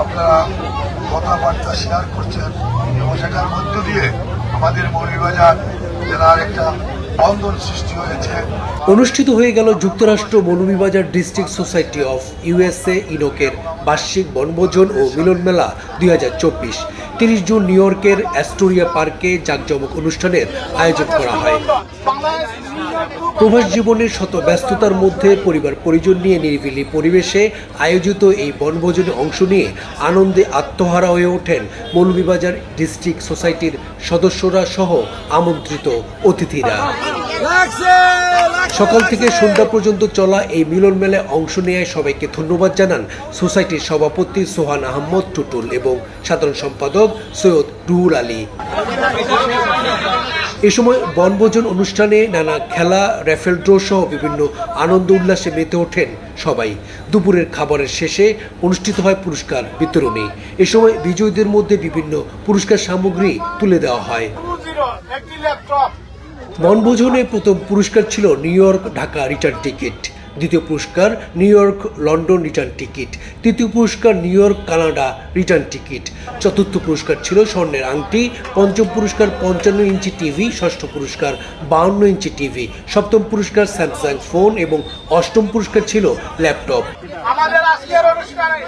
আপনারা কথাবার্তা শেয়ার করছেন এবং সেটার মধ্য দিয়ে আমাদের মৌলভীবাজার জেলার একটা সৃষ্টি হয়েছে। অনুষ্ঠিত হয়ে গেল যুক্তরাষ্ট্র Moulvibazar district society of USA ইনোকের বার্ষিক বনভোজন ও মিলন মেলা দুই হাজার চব্বিশ। তিরিশ জুন নিউ ইয়র্কের অ্যাস্টোরিয়া পার্কে জাঁকজমক অনুষ্ঠানের আয়োজন করা হয়। প্রবাস জীবনের শত ব্যস্ততার মধ্যে পরিবার পরিজন নিয়ে নিরিবিলি পরিবেশে আয়োজিত এই বনভোজনে অংশ নিয়ে আনন্দে আত্মহারা হয়ে ওঠেন মৌলভীবাজার ডিস্ট্রিক্ট সোসাইটির সদস্যরা সহ আমন্ত্রিত অতিথিরা। সকাল থেকে সন্ধ্যা পর্যন্ত চলা এই মিলন মেলায় অংশ নেয় সবাইকে ধন্যবাদ জানান সোসাইটির সভাপতি সোহান আহমদ টুটুল এবং সাধারণ সম্পাদক সৈয়দ রুহুল আলী। এ সময় বনভোজন অনুষ্ঠানে নানা খেলা, র্যাফেল ড্র সহ বিভিন্ন আনন্দ উল্লাসে মেতে ওঠেন সবাই। দুপুরের খাবারের শেষে অনুষ্ঠিত হয় পুরস্কার বিতরণী। এ সময় বিজয়ীদের মধ্যে বিভিন্ন পুরস্কার সামগ্রী তুলে দেওয়া হয়। বনভোজনে প্রথম পুরস্কার ছিল New York Dhaka return ticket. দ্বিতীয় পুরস্কার New York, London return ticket. তৃতীয় পুরস্কার New York, Canada return ticket. চতুর্থ পুরস্কার ছিল স্বর্ণের আংটি। পঞ্চম পুরস্কার পঞ্চান্ন ইঞ্চি টিভি, ষষ্ঠ পুরস্কার বাউন্ন ইঞ্চি টিভি। সপ্তম পুরস্কার স্যামসাং ফোন এবং অষ্টম পুরস্কার ছিল ল্যাপটপ। আমাদের আজকের অনুষ্ঠানে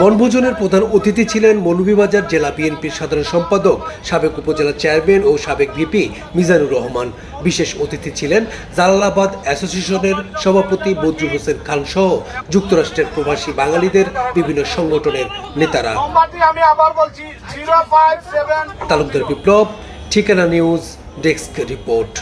বনভোজনের প্রধান অতিথি ছিলেন মৌলভীবাজার জেলা বিএনপির সাধারণ সম্পাদক সাবেক উপজেলা চেয়ারম্যান ও সাবেক ভিপি মিজানুর রহমান। বিশেষ অতিথি ছিলেন জালালাবাদ অ্যাসোসিয়েশনের সভাপতি বদরুল হোসেন খান সহ যুক্তরাষ্ট্রের প্রবাসী বাঙালিদের বিভিন্ন সংগঠনের নেতারা। তালুকদার বিপ্লব ঠিকানা নিউজ ডেস্ক রিপোর্ট।